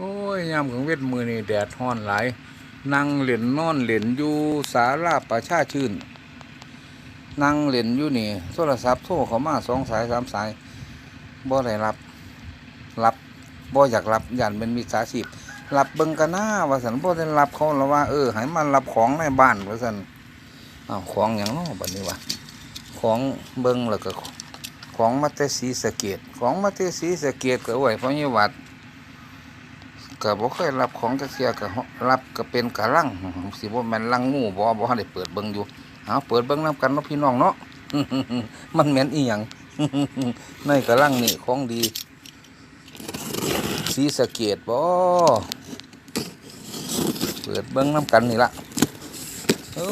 โอ้ยยามของเวทมือนี่แดดฮ้อนหลายนั่งเหรียญนอนเหรียญอยู่สาราประชาชื่นนั่งเหรียญอยู่นี่โทรศัพท์โทรเขามาสองสายสามสายบ่ได้รับรับบ่อยากรับยันเป็นมิจฉาชีพรับเบิ่งกันหน้าว่าสันบ่ได้รับเขาแล้วว่าเออให้มันรับของในบ้านว่าสันอ้าวของอย่างน้อบัดนี้วะของเบิ่งแล้วก็ของมาแต่ศรีสะเกดของมาแต่ศรีสะเกดก็ไหวเพราะยี่วัด ก็บ่เคยรับของจักเที่ยก็รับก็เป็นกะลังสิบ่แม่นลังงูบ่บ่ได้เปิดเบิ่งอยู่เอาเปิดเบิ่งนํกันเนาะพี่น้องเนาะมันแม่นอีหยังในกะลังนี่ของดีสีสะเกดบ่เปิดเบิ่งนํกันนี่ล่ะโอ้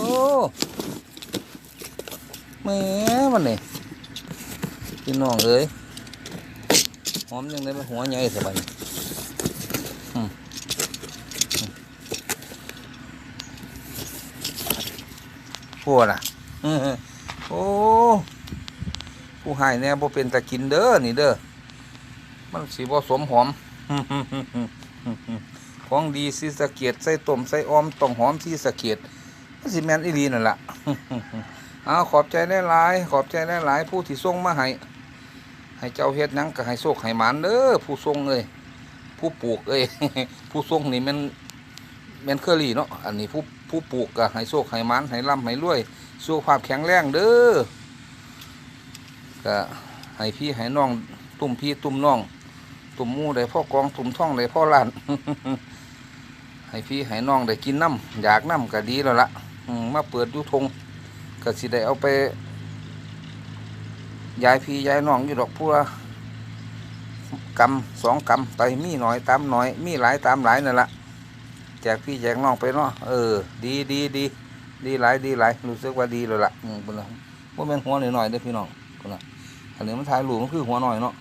แหม่มันนี่พี่น้องเอ้ยหอมจังได๋มันหัวใหญ่ซะบัดนี้ พวกน่ะโอ้ผู้ให้แน่บ่เป็นตะกินเด้อนี่เด้อมันสีบ่สมหอมของดีสีสะเกียดใส่ต้มใส่ออมต้องหอมสีสะเกียดมันสิแม่นอีหลีนั่นล่ะเอาขอบใจหลายๆขอบใจหลายๆผู้ที่ส่งมาให้ให้เจ้าเฮ็ดหยังก็ให้โชคให้หมานเด้อผู้ส่งเอ้ย ผู้ปลูกเอ้ยผู้ส่งนี่แม่นแม่นเคอรี่เนาะอันนี้ผู้ผู้ปลูกก็ให้โชคให้มานให้ร่ำให้รวยสุขภาพแข็งแรงเด้อก็ให้พี่ให้น้อง ตุ่มพี่ตุ่มน้อง ตุ่มมูได้พ่อกองตุ่มท่องได้พ่อล้านให้พี่ให้น้องได้กินน้ำอยากน้ำก็ดีแล้วละมาเปิดยุทงก็สิได้เอาไปยายพี่ยายน้องอยู่ดอกพัว กำสองกำไปมีหน่อยตามหน่อย มีหลายตามหลายนั่นละแจกพี่แจกน้องไปเนาะเออ ดีดีดีดีหลายดีหลายรู้สึกว่าดีเลยล่ะอืมเป็นไรว่าเป็นหัวหน่อยๆเด้อพี่น้องเป็นละอันนี้มันถ่ายรูปมันคือหัวหน่อยเนาะ